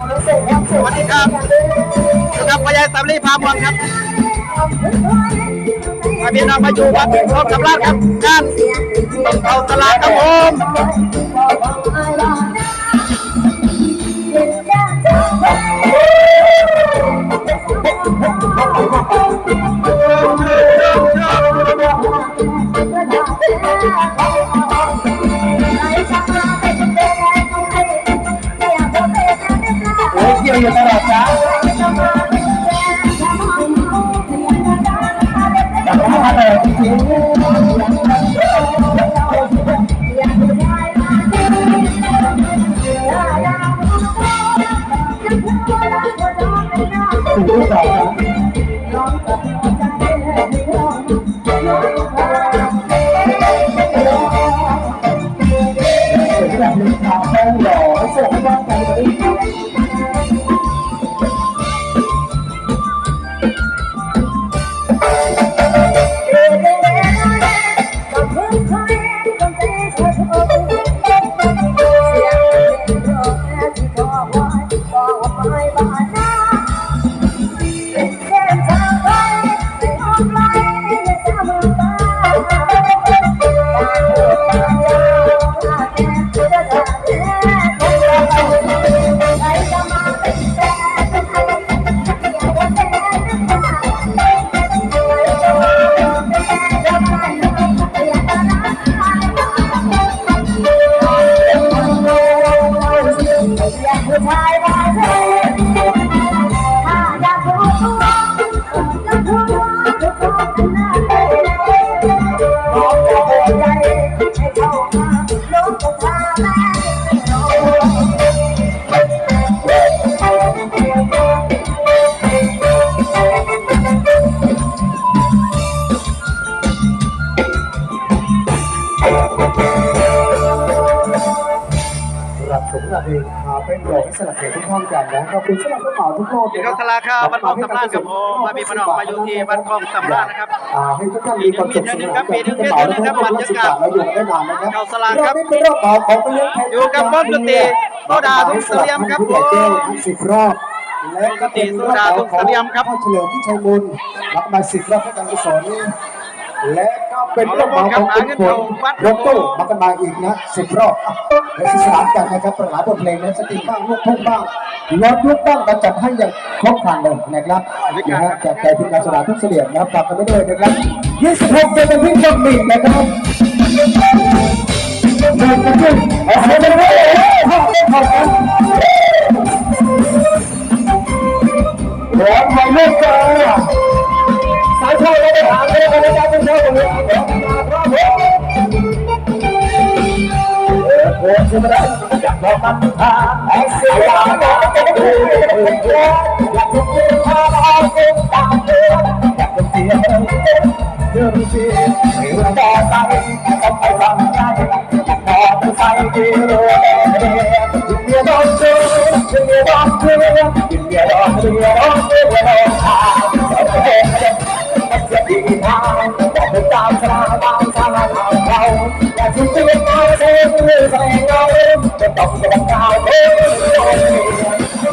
สวัสดีครับอยู่กับพยายสามลีพามวงครับมาพี่น้องมาอยู่วัดพร้อมกับราชครับงานเอาตลาดครับผมโรับสมนาเองมาเป็นหล่อให้สลับเสียงทุกท่านกันนะขอบคุณสำหรับกระเป๋าทุกโลกอยู่กับสลาคาวัดคลองสำราญครับผมมามีพี่น้องมาอยู่ที่วัดคลองสำราญนะครับอ่าให้ทุกท่านมีความสุขสนานกับที่กระเป๋าและทุกท่านรักษาเราอยู่กันได้นานนะครับเข้าสลากครับเนี้เป็นรอบต่อของไปเลี้ยงแทนอยู่กับบ้านดนตรีโซดาทุ่งเสลี่ยมครับผู้ใหญ่แก้วทั้งสิบรอบและก็เป็นรอบต่อของโซดาทุ่งเสลี่ยมครับพ่อเฉลิมพิชัยบุญรับมาสิบรอบให้การกุศลและก็เป็นรอบต่อของคุณฝนรถตู้มากันมาอีกนะสิบรอบอะและสนานกันนะครับประหลาดบทเพลงนะสตรีมบ้างลูกทุ่งบ้างรถยุคบ้างก็จัดให้อย่างครบครันเลยนะครับนะฮะจากใจทีมงานสลาทุกเสลี่ยมนะครับฝากกันไปด้วยนะครับ26เดือนที่จะมีนะครับเดินกันด้วยโอ้โหเดินกันด้วยขอบคุณขอบคุณร้อนไฟลุกจ้าสาย เข้าแล้วไปหาเรื่องกันนะจ๊ะทุกท่านตรงนี้ครับผมโอ้ชิมได้อยากลองมันทานไอ้เสียงจะดูอยากจะกินข้าวเอากินตามเดือนอยากจะเสียเรื่องเสียไม่รู้ต่อไปต้องไปทำงานอยากนอนไปใส่ดีเลยยินดีต้อนรับยินดีต้อนรับยินดีต้อนรับยินดีต้อนรับยินามสลาตามสลาตามเราอยากจะเปลี่ยนมาเส้นเรื่องแสดงเราจะต้องต้องก้าวเดิน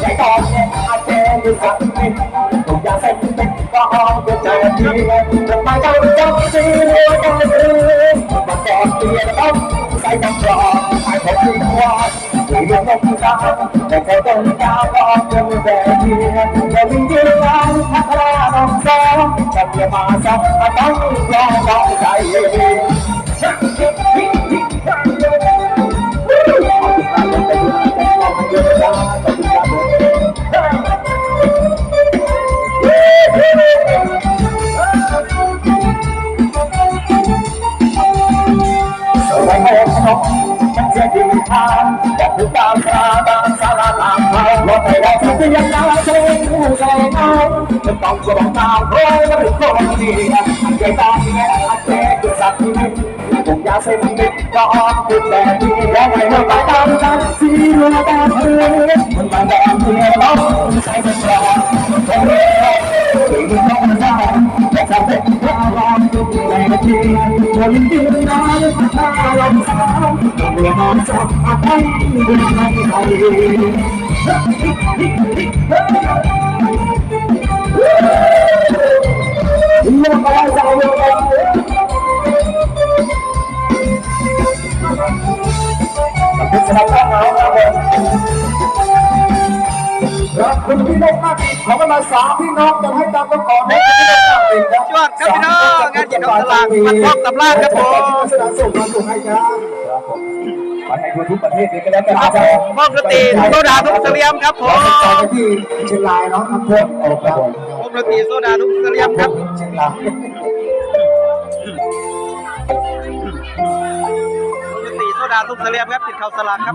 อยากตอนนี้อาจจะดูสักนิดทุกอย่าเส้นเป็นก็อาไปเจอที่ทำไมต้องจำสิ่งที่ต้องซื้อมาก่อนเตียนต้องใส่น้ำร้อนใส่ของที่ว่า ที่ยังไม่ทราบแต่ก็ต้องก้าวก่อจะไม่แบบนี้จะมีเรื่งงานพัฒนาต้องสองจะเปลี่ยนมาสักต้องรอรอใจสวัสดีครับฉันจะดีทาง ตามสาตามสาราตามเขารถไฟเราจะเปลี่ยนนาเส้นผู้ใจเขาจะต้องกระบอกตามร้อยแล้วคนดีใจตอนนี้อาจจะดูสักทีทุกอย่างเส้นนี้ก็ออกเป็นแบบนี้แล้วไม่ว่าไปตามกันที่เราตามเพื่อมันมาแบบเพื่อเราใช้เป็นรอ ค พี่นกมากขอเวลาสามพี่น้องจะให้ตามกันก่อนนะจวดครับพี่น้องงานหยิบของสลากมันครอบสำราครับผมสนามส่งมาส่งให้ครับไปให้ทุกประเทศเลยก็แล้วกันครับผมห้องดนตรีโซดาทุกเสลียมครับผมที่เชียงรายเนาะน้ำท่วมโอ้ครับผมห้องดนตรีโซดาทุกเสลียมครับเชียงรายดนตรีโซดาทุกเสลียมครับติดเขาสลากครับ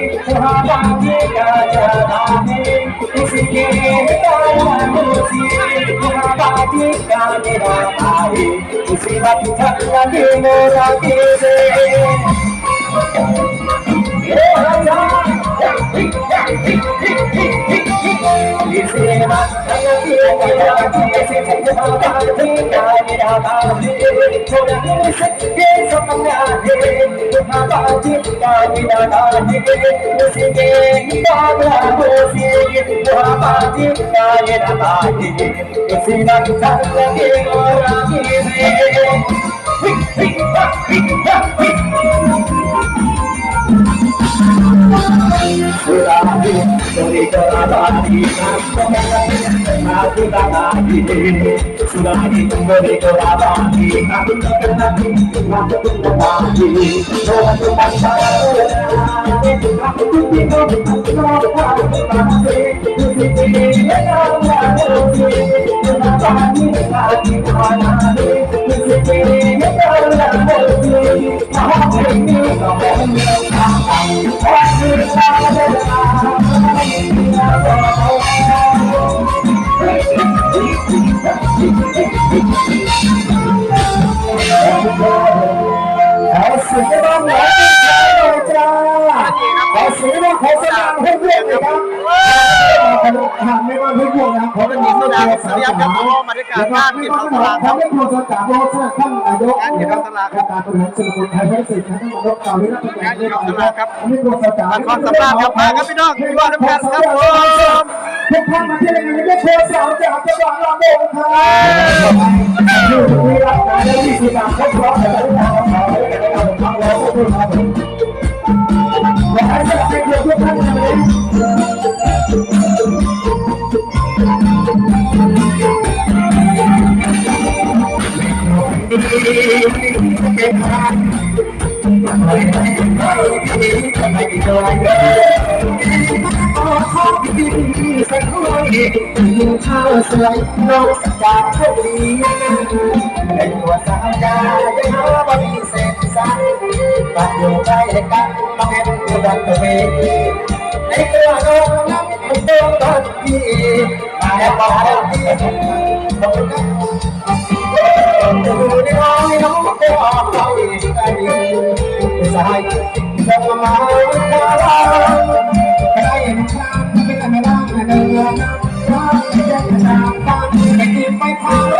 งที่สมมาที่อาบาที่งานนานาที่โอ้มีสิ่งที่ สมมาที่โอ้อาบาที่งานนานาที่โอ้สิตาชันและที่ โอ้ลาที่เสียงอาบาที่งานนานาที่โอ้มี ขอเสียงบ้างหน่อยจ้าขอเสียงบ้างขอสนามให้เพื่อนเลยครับหากไม่ว่าเพื่อน พวกนะขอเป็นมีโซดาสียงครับผมบรรยกาศงานกินข้าสลากครับเป็นผู้สกัดโลกท่านนายกการบริหารส่วนไทยใช้สิทธิ์ท่านนายกกล่าววิรัตประกันด้วยนะครับอันนี้ผู้สกัดมันครอบสำราญครับมาครับพี่น้องที่ว่าน้ำกันครับผมทุกท่านมาที่นี่ไม่โชว์สาวจากจังหวัดลำพูนครับอยู่ตรงนี้รับการได้ที่สิบาทครบรอบแต่ละทางของเขาเลยนะครับผมทำแล้วขอบคุณครับ ขอให้สำหรับให้ทุกท่านนะครับข้าวสวยนกจากโชคดีเป็นตัวสาวดาจะหาว่ามีเศษ สันบัดอยู่ใกล้กันต้องเห็นตัวดังตัวเองในตัวน้องนั้นเป็นตัวตนที่มาแล้วบอกที่ต้องการดูในน้องน้องก็เขาอีกไกลสายจะมาคว้าใครมันข้ามไม่กันไม่ได้เดินว่าจะตามตามไม่กินไม่พา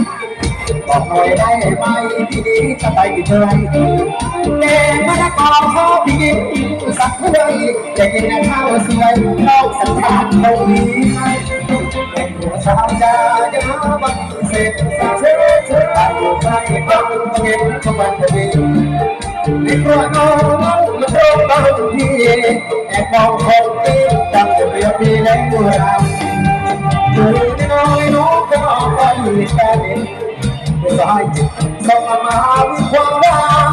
บอกกันถ้าเกิดมีเรื่องให้ตรงรอบเลยที่เดินเป็นมหาเศรษฐีทุกคนมาที่นี่สาธุสาธุเป็นหัวเป็นดีวันนี้จะแก้อะไหน่อยได้ไหมพี่นี้จะไปกี่เท่าแม่มาละกอขอพี่กินสักถ้วยจะกินข้าวสวยนอกสัญชาติตรงนี้เป็นหัวสาวจาจะมาบังเสร็จเชื่อเชื่อไปไปบังเงินทุกวันจะมีในครัวน้องมันโดนบางทีแอบมองคนที่จำจะเปรียบพี่ในตัวเรา สายจิตส่งมาวิความรัก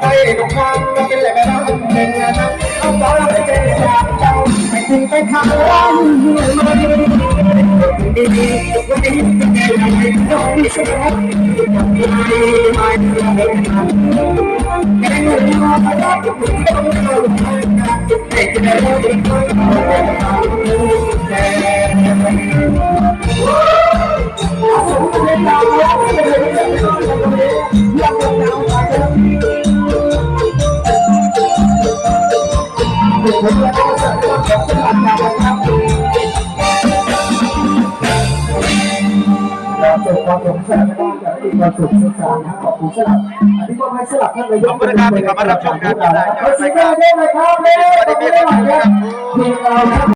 ได้ทุกครั้งก็เป็นแหล่งรักเป็นงานนั้นเอาตอนไปเจอจากเจ้าไปถึงไปทางร้านดีดีวันนี้จะแก้ยังไงต้องมีสักครั้งไม่ไม่ไม่เราเกิด ความสงสัยว่าจะมีความสุขสุขสันต์ขอบคุณสลับอันนี้ก็ให้สลับท่านนายกขอบคุณนะครับที่เข้ามารับชมการขอบคุณครับด้วยนะครับสวัสดีพี่ครับ